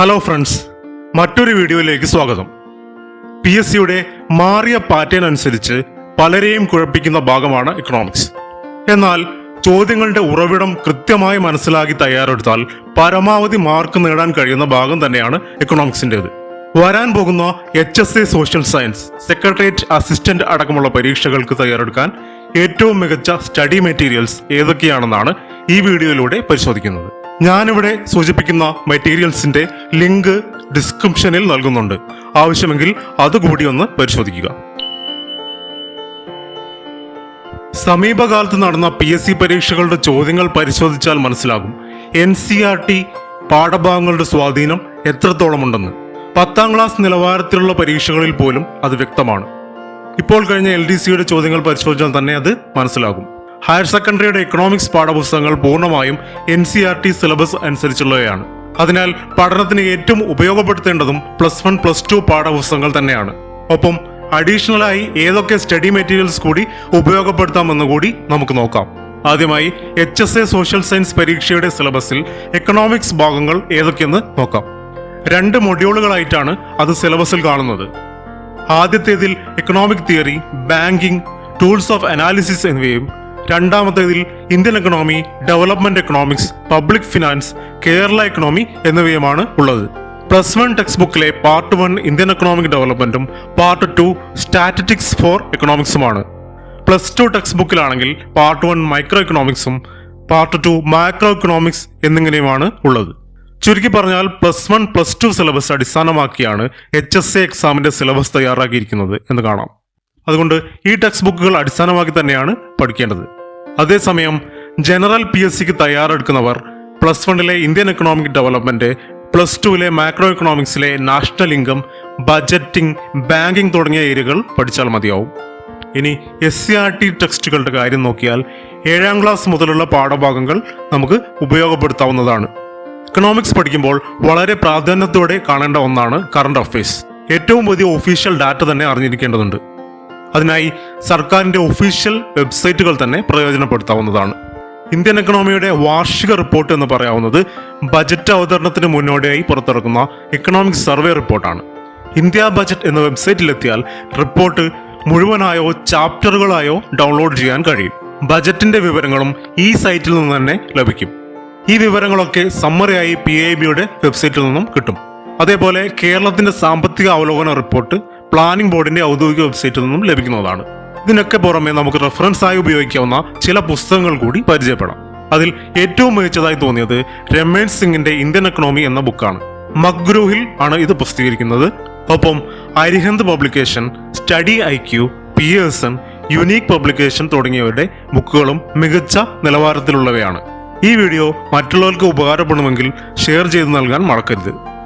Hello friends മറ്റൊരു വീഡിയോയിലേക്ക് സ്വാഗതം. പി എസ് സിയുടെ മാറിയ പാറ്റേൺ അനുസരിച്ച് പലരെയും കുഴപ്പിക്കുന്ന ഭാഗമാണ് ഇക്കണോമിക്സ് എന്നാൽ ചോദ്യങ്ങളുടെ ഉറവിടം കൃത്യമായി മനസ്സിലാക്കി തയ്യാറെടുത്താൽ പരമാവധി മാർക്ക് നേടാൻ കഴിയുന്ന ഭാഗം തന്നെയാണ് എക്കണോമിക്സിന്റെത് വരാൻ പോകുന്ന H S A social science secretariat assistant അടക്കമുള്ള പരീക്ഷകൾക്ക് തയ്യാറെടുക്കാൻ ഏറ്റവും മികച്ച സ്റ്റഡി മെറ്റീരിയൽസ് ഏതൊക്കെയാണെന്നാണ് ഈ വീഡിയോയിലൂടെ പരിശോധിക്കുന്നത്. ഞാനിവിടെ സൂചിപ്പിക്കുന്ന മെറ്റീരിയൽസിന്റെ ലിങ്ക് ഡിസ്ക്രിപ്ഷനിൽ നൽകുന്നുണ്ട്. ആവശ്യമെങ്കിൽ അതുകൂടി ഒന്ന് പരിശോധിക്കുക. സമീപകാലത്ത് നടന്ന പി എസ് സി പരീക്ഷകളുടെ ചോദ്യങ്ങൾ പരിശോധിച്ചാൽ മനസ്സിലാകും. എൻ സി ആർ ടി പാഠഭാഗങ്ങളുടെ സ്വാധീനം എത്രത്തോളമുണ്ടെന്ന്. പത്താം ക്ലാസ് നിലവാരത്തിലുള്ള പരീക്ഷകളിൽ പോലും അത് വ്യക്തമാണ്. ഇപ്പോൾ കഴിഞ്ഞ എൽ ഡി സിയുടെ ചോദ്യങ്ങൾ പരിശോധിച്ചാൽ തന്നെ അത് മനസ്സിലാകും. ഹയർ സെക്കൻഡറിയുടെ എക്കണോമിക്സ് പാഠപുസ്തകങ്ങൾ പൂർണമായും N C R T syllabus അനുസരിച്ചുള്ളവയാണ്. അതിനാൽ പഠനത്തിന് ഏറ്റവും ഉപയോഗപ്പെടുത്തേണ്ടതും പ്ലസ് വൺ പ്ലസ് ടു പാഠപുസ്തകങ്ങൾ തന്നെയാണ്. ഒപ്പം അഡീഷണലായി ഏതൊക്കെ സ്റ്റഡി മെറ്റീരിയൽസ് കൂടി ഉപയോഗപ്പെടുത്താമെന്ന് കൂടി നമുക്ക് നോക്കാം. ആദ്യമായി H S A social science പരീക്ഷയുടെ സിലബസിൽ എക്കണോമിക്സ് ഭാഗങ്ങൾ ഏതൊക്കെയെന്ന് നോക്കാം. രണ്ട് മൊഡ്യൂളുകളായിട്ടാണ് അത് സിലബസിൽ കാണുന്നത്. ആദ്യത്തേതിൽ economic theory banking tools of analysis എന്നിവയും രണ്ടാമത്തേതിൽ Indian economy development economics public finance Kerala economy എന്നിവയുമാണ് ഉള്ളത്. പ്ലസ് വൺ ടെക്സ്റ്റ് ബുക്കിലെ പാർട്ട് വൺ ഇന്ത്യൻ എക്കണോമിക് ഡെവലപ്മെന്റും പാർട്ട് ടു സ്റ്റാറ്റിറ്റിക്സ് ഫോർ എക്കണോമിക്സുമാണ് പ്ലസ് ടു ടെക്സ്റ്റ് ബുക്കിലാണെങ്കിൽ പാർട്ട് വൺ മൈക്രോ എക്കണോമിക്സും part two macro economics എന്നിങ്ങനെയുമാണ് ഉള്ളത്. ചുരുക്കി പറഞ്ഞാൽ plus one plus two syllabus അടിസ്ഥാനമാക്കിയാണ് എച്ച് എസ് എ എക്സാമിന്റെ സിലബസ് തയ്യാറാക്കിയിരിക്കുന്നത് എന്ന് കാണാം. അതുകൊണ്ട് ഈ ടെക്സ്റ്റ് ബുക്കുകൾ അടിസ്ഥാനമാക്കി തന്നെയാണ് പഠിക്കേണ്ടത്. അതേസമയം ജനറൽ പി എസ് സിക്ക് തയ്യാറെടുക്കുന്നവർ പ്ലസ് വണ്ണിലെ ഇന്ത്യൻ എക്കണോമിക് ഡെവലപ്മെന്റ് പ്ലസ് ടുവിലെ മാക്രോ എക്കണോമിക്സിലെ നാഷണൽ ഇൻകം ബജറ്റിംഗ് ബാങ്കിംഗ് തുടങ്ങിയ ഏരിയകൾ പഠിച്ചാൽ മതിയാവും. ഇനി എസ് സി ആർ ടി ടെക്സ്റ്റുകളുടെ കാര്യം നോക്കിയാൽ ഏഴാം ക്ലാസ് മുതലുള്ള പാഠഭാഗങ്ങൾ നമുക്ക് ഉപയോഗപ്പെടുത്താവുന്നതാണ്. എക്കണോമിക്സ് പഠിക്കുമ്പോൾ വളരെ പ്രാധാന്യത്തോടെ കാണേണ്ട ഒന്നാണ് കറണ്ട് അഫയേഴ്സ് ഏറ്റവും വലിയ ഒഫീഷ്യൽ ഡാറ്റ തന്നെ അറിഞ്ഞിരിക്കേണ്ടതുണ്ട്. അതിനായി സർക്കാരിന്റെ ഒഫീഷ്യൽ വെബ്സൈറ്റുകൾ തന്നെ പ്രയോജനപ്പെടുത്താവുന്നതാണ്. ഇന്ത്യൻ എക്കണോമിയുടെ വാർഷിക റിപ്പോർട്ട് എന്ന് പറയാവുന്നത് ബജറ്റ് അവതരണത്തിന് മുന്നോടിയായി പുറത്തിറക്കുന്ന എക്കണോമിക് സർവേ റിപ്പോർട്ടാണ് ഇന്ത്യ ബജറ്റ് എന്ന വെബ്സൈറ്റിലെത്തിയാൽ റിപ്പോർട്ട് മുഴുവനായോ ചാപ്റ്ററുകളായോ ഡൗൺലോഡ് ചെയ്യാൻ കഴിയും. ബജറ്റിന്റെ വിവരങ്ങളും ഈ സൈറ്റിൽ നിന്ന് തന്നെ ലഭിക്കും. ഈ വിവരങ്ങളൊക്കെ സമ്മറിയായി പി ഐ ബിയുടെ വെബ്സൈറ്റിൽ നിന്നും കിട്ടും. അതേപോലെ കേരളത്തിന്റെ സാമ്പത്തിക അവലോകന റിപ്പോർട്ട് പ്ലാനിംഗ് ബോർഡിന്റെ ഔദ്യോഗിക വെബ്സൈറ്റിൽ നിന്നും ലഭിക്കുന്നതാണ്. ഇതിനൊക്കെ പുറമെ നമുക്ക് റെഫറൻസ് ആയി ഉപയോഗിക്കാവുന്ന ചില പുസ്തകങ്ങൾ കൂടി പരിചയപ്പെടാം. അതിൽ ഏറ്റവും മികച്ചതായി തോന്നിയത് രമേഷ് സിംഗിന്റെ ഇന്ത്യൻ എക്കണോമി എന്ന ബുക്കാണ് മക്ഗ്രൂഹിൽ ആണ് ഇത് പ്രസിദ്ധീകരിക്കുന്നത്. ഒപ്പം Arihant publication study I Q Pearson unique publication തുടങ്ങിയവരുടെ ബുക്കുകളും മികച്ച നിലവാരത്തിലുള്ളവയാണ്. ഈ വീഡിയോ മറ്റുള്ളവർക്ക് ഉപകാരപ്പെടുമെങ്കിൽ ഷെയർ ചെയ്ത് നൽകാൻ മറക്കരുത്.